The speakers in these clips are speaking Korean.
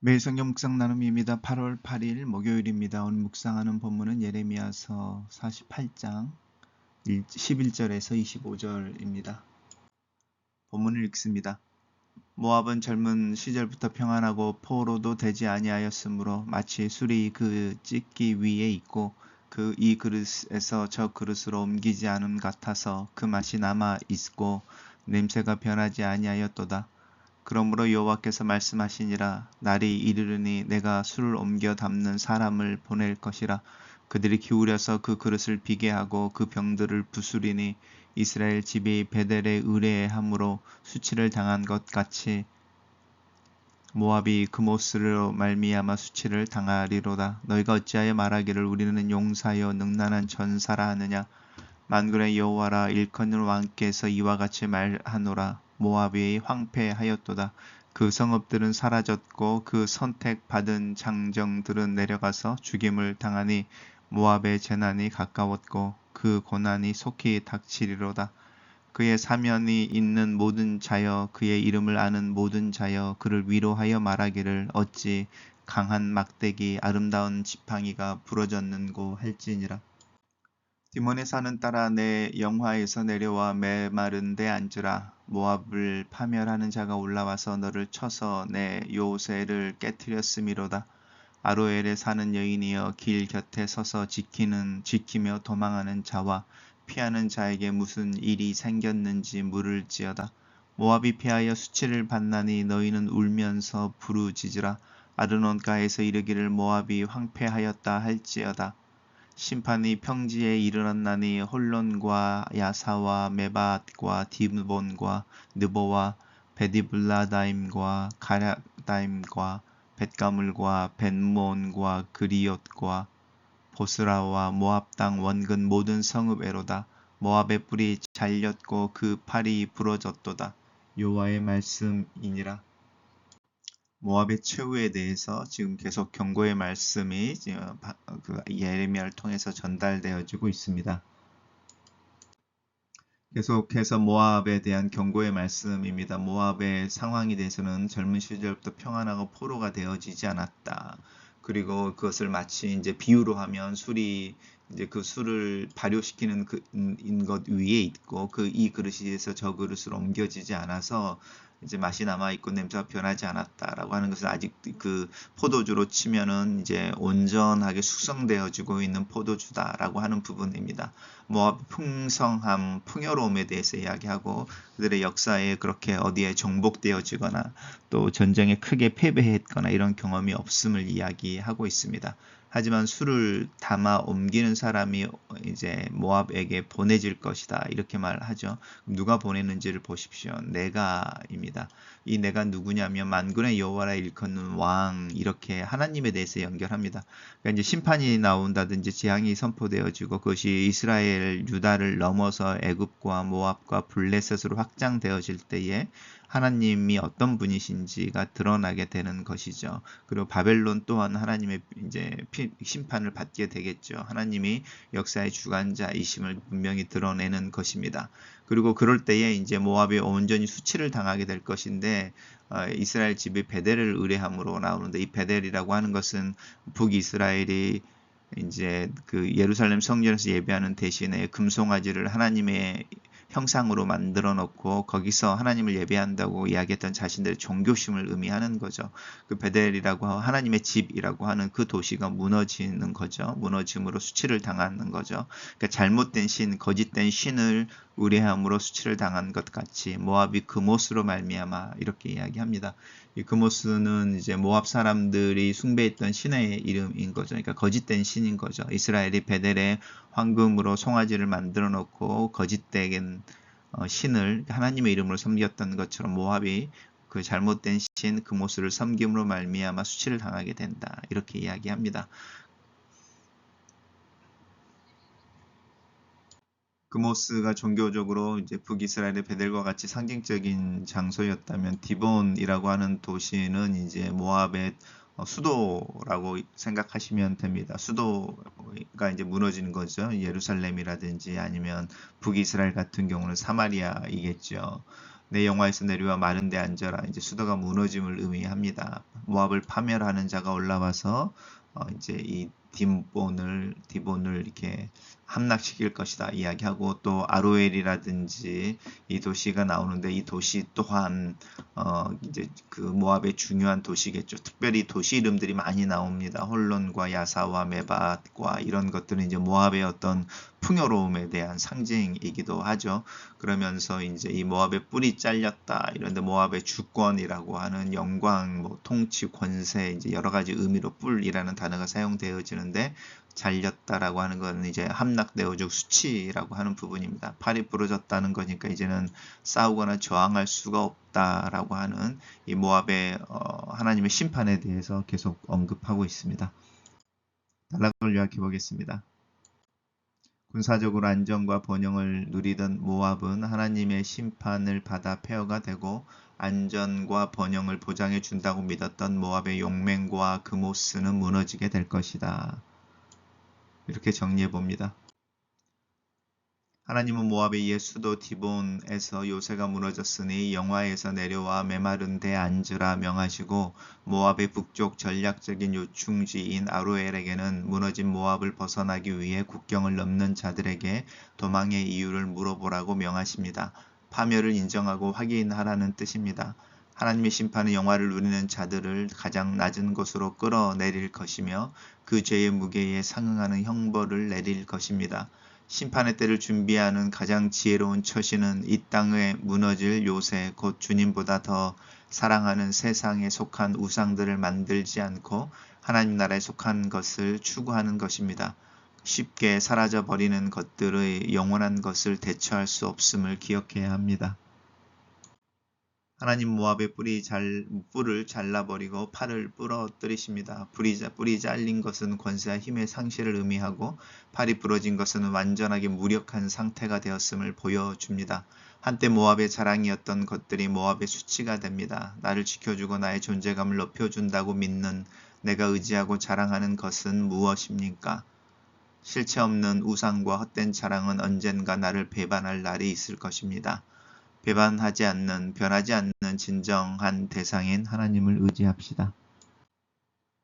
매일 성경 묵상 나눔입니다. 8월 8일 목요일입니다. 오늘 묵상하는 본문은 예레미야서 48장 11절에서 25절입니다. 본문을 읽습니다. 모압은 젊은 시절부터 평안하고 포로도 되지 아니하였으므로 마치 술이 그 찢기 위에 있고 그 이 그릇에서 저 그릇으로 옮기지 않음 같아서 그 맛이 남아 있고 냄새가 변하지 아니하였도다. 그러므로 여호와께서 말씀하시니라 날이 이르르니 내가 술을 옮겨 담는 사람을 보낼 것이라. 그들이 기울여서 그 그릇을 비게 하고 그 병들을 부수리니 이스라엘 집이 베델에 의뢰함으로 수치를 당한 것 같이 모압이 그모스로 말미암아 수치를 당하리로다. 너희가 어찌하여 말하기를 우리는 용사여 능란한 전사라 하느냐? 만군의 여호와라 일컫는 왕께서 이와 같이 말하노라 모압이 황폐하였도다. 그 성읍들은 사라졌고 그 선택받은 장정들은 내려가서 죽임을 당하니 모압의 재난이 가까웠고 그 고난이 속히 닥치리로다. 그의 사면이 있는 모든 자여 그의 이름을 아는 모든 자여 그를 위로하여 말하기를 어찌 강한 막대기 아름다운 지팡이가 부러졌는고 할지니라. 디몬의 산은 따라 내 영화에서 내려와 메마른 데 앉으라. 모압을 파멸하는 자가 올라와서 너를 쳐서 내 요새를 깨뜨렸음이로다. 아로엘에 사는 여인이여 길 곁에 서서 지키는 지키며 도망하는 자와 피하는 자에게 무슨 일이 생겼는지 물을지어다. 모압이 피하여 수치를 받나니 너희는 울면서 부르짖으라. 아르논가에서 이르기를 모압이 황폐하였다 할지어다. 심판이 평지에 이르렀나니 홀론과 야사와 메밧과 디본과 느보와 베디블라다임과 가랴다임과 벳가물과 벤몬과 그리옷과 보스라와 모압 땅 원근 모든 성읍에로다. 모압의 뿔이 잘렸고 그 팔이 부러졌도다. 요와의 말씀이니라 모압의 최후에 대해서 지금 계속 경고의 말씀이 그 예레미야를 통해서 전달되어지고 있습니다. 계속해서 모압에 대한 경고의 말씀입니다. 모압의 상황에 대해서는 젊은 시절부터 평안하고 포로가 되어지지 않았다. 그리고 그것을 마치 이제 비유로 하면 술이 이제 그 술을 발효시키는 그것 위에 있고 그 이 그릇에서 저 그릇으로 옮겨지지 않아서 이제 맛이 남아 있고 냄새가 변하지 않았다라고 하는 것은 아직 그 포도주로 치면은 이제 온전하게 숙성되어지고 있는 포도주다라고 하는 부분입니다. 뭐 풍성함, 풍요로움에 대해서 이야기하고 그들의 역사에 그렇게 어디에 정복되어지거나 또 전쟁에 크게 패배했거나 이런 경험이 없음을 이야기하고 있습니다. 하지만 술을 담아 옮기는 사람이 이제 모압에게 보내질 것이다. 이렇게 말하죠. 누가 보내는지를 보십시오. 내가입니다. 이 내가 누구냐면 만군의 여호와라 일컫는 왕 이렇게 하나님에 대해서 연결합니다. 그러니까 이제 심판이 나온다든지 재앙이 선포되어지고 그것이 이스라엘 유다를 넘어서 애굽과 모압과 블레셋으로 확장되어질 때에 하나님이 어떤 분이신지가 드러나게 되는 것이죠. 그리고 바벨론 또한 하나님의 이제 심판을 받게 되겠죠. 하나님이 역사 의 주관자이심을 분명히 드러내는 것입니다. 그리고 그럴 때에 이제 모압이 온전히 수치를 당하게 될 것인데 어, 이스라엘 집이 베델을 의뢰함으로 나오는데 이 베델이라고 하는 것은 북이스라엘이 이제 그 예루살렘 성전에서 예배하는 대신에 금송아지를 하나님의 형상으로 만들어 놓고 거기서 하나님을 예배한다고 이야기했던 자신들의 종교심을 의미하는 거죠. 그 베델이라고 하나님의 집이라고 하는 그 도시가 무너지는 거죠. 무너짐으로 수치를 당하는 거죠. 그러니까 잘못된 신, 거짓된 신을 의뢰함으로 수치를 당한 것 같이 모압이 그모스로 말미암아 이렇게 이야기합니다. 이 그모스는 이제 모압 사람들이 숭배했던 신의 이름인 거죠. 그러니까 거짓된 신인 거죠. 이스라엘이 베델에 황금으로 송아지를 만들어 놓고 거짓된 어, 신을 하나님의 이름으로 섬겼던 것처럼 모압이 그 잘못된 신 그모스를 섬김으로 말미암아 수치를 당하게 된다. 이렇게 이야기합니다. 그모스가 종교적으로 이제 북이스라엘의 베델과 같이 상징적인 장소였다면 디본이라고 하는 도시는 이제 모압의 어, 수도라고 생각하시면 됩니다. 수도가 이제 무너지는 거죠. 예루살렘이라든지 아니면 북이스라엘 같은 경우는 사마리아이겠죠. 내 영화에서 내려와 마른 데 앉아라. 이제 수도가 무너짐을 의미합니다. 모압을 파멸하는 자가 올라와서 어, 이제 이 딤본을 디본을 이렇게 함락시킬 것이다 이야기하고 또 아로엘이라든지 이 도시가 나오는데 이 도시 또한 어 이제 그 모압의 중요한 도시겠죠. 특별히 도시 이름들이 많이 나옵니다. 홀론과 야사와 메밧과 이런 것들은 이제 모압의 어떤 풍요로움에 대한 상징이기도 하죠. 그러면서 이제 이 모압의 뿔이 잘렸다 이런데 모압의 주권이라고 하는 영광, 뭐 통치, 권세 이제 여러 가지 의미로 뿔이라는 단어가 사용되어지는데 잘렸다라고 하는 것은 이제 함락되어죽 수치라고 하는 부분입니다. 팔이 부러졌다는 거니까 이제는 싸우거나 저항할 수가 없다라고 하는 이 모압의 어, 하나님의 심판에 대해서 계속 언급하고 있습니다. 단락을 요약해 보겠습니다. 군사적으로 안정과 번영을 누리던 모압은 하나님의 심판을 받아 폐허가 되고 안전과 번영을 보장해 준다고 믿었던 모압의 용맹과 그모스는 무너지게 될 것이다. 이렇게 정리해 봅니다. 하나님은 모압의 옛 수도 디본에서 요새가 무너졌으니 영화에서 내려와 메마른 데 앉으라 명하시고 모압의 북쪽 전략적인 요충지인 아로엘에게는 무너진 모압을 벗어나기 위해 국경을 넘는 자들에게 도망의 이유를 물어보라고 명하십니다. 파멸을 인정하고 확인하라는 뜻입니다. 하나님의 심판은 영화를 누리는 자들을 가장 낮은 곳으로 끌어내릴 것이며 그 죄의 무게에 상응하는 형벌을 내릴 것입니다. 심판의 때를 준비하는 가장 지혜로운 처신은 이 땅에 무너질 요새 곧 주님보다 더 사랑하는 세상에 속한 우상들을 만들지 않고 하나님 나라에 속한 것을 추구하는 것입니다. 쉽게 사라져 버리는 것들의 영원한 것을 대처할 수 없음을 기억해야 합니다. 하나님 모압의 뿌리 잘, 뿔을 잘라버리고 팔을 부러뜨리십니다. 뿌리, 뿌리 잘린 것은 권세와 힘의 상실을 의미하고 팔이 부러진 것은 완전하게 무력한 상태가 되었음을 보여줍니다. 한때 모압의 자랑이었던 것들이 모압의 수치가 됩니다. 나를 지켜주고 나의 존재감을 높여준다고 믿는 내가 의지하고 자랑하는 것은 무엇입니까? 실체 없는 우상과 헛된 자랑은 언젠가 나를 배반할 날이 있을 것입니다. 배반하지 않는, 변하지 않는 진정한 대상인 하나님을 의지합시다.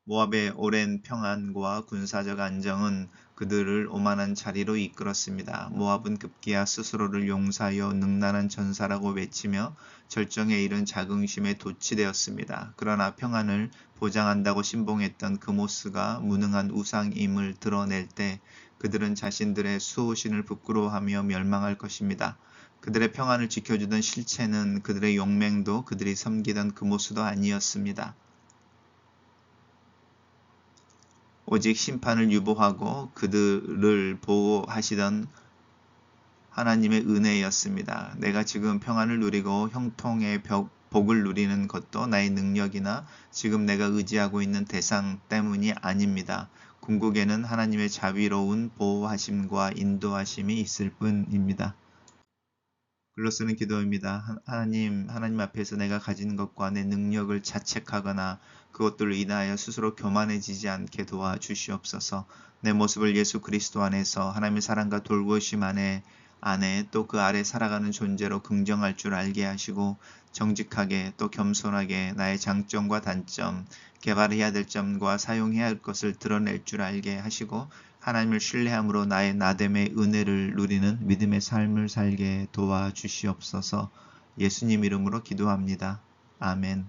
모압의 오랜 평안과 군사적 안정은 그들을 오만한 자리로 이끌었습니다. 모압은 급기야 스스로를 용사여 능란한 전사라고 외치며 절정에 이른 자긍심에 도취되었습니다. 그러나 평안을 보장한다고 신봉했던 그모스가 무능한 우상임을 드러낼 때 그들은 자신들의 수호신을 부끄러워하며 멸망할 것입니다. 그들의 평안을 지켜주던 실체는 그들의 용맹도 그들이 섬기던 그 모습도 아니었습니다. 오직 심판을 유보하고 그들을 보호하시던 하나님의 은혜였습니다. 내가 지금 평안을 누리고 형통의 벽, 복을 누리는 것도 나의 능력이나 지금 내가 의지하고 있는 대상 때문이 아닙니다. 궁극에는 하나님의 자비로운 보호하심과 인도하심이 있을 뿐입니다. 글로 쓰는 기도입니다. 하나님, 하나님 앞에서 내가 가진 것과 내 능력을 자책하거나 그것들을 인하여 스스로 교만해지지 않게 도와주시옵소서. 내 모습을 예수 그리스도 안에서 하나님의 사랑과 돌보심 안에 안에 또그 아래 살아가는 존재로 긍정할 줄 알게 하시고 정직하게 또 겸손하게 나의 장점과 단점, 개발해야 될 점과 사용해야 할 것을 드러낼 줄 알게 하시고 하나님을 신뢰함으로 나의 나됨의 은혜를 누리는 믿음의 삶을 살게 도와주시옵소서 예수님 이름으로 기도합니다. 아멘.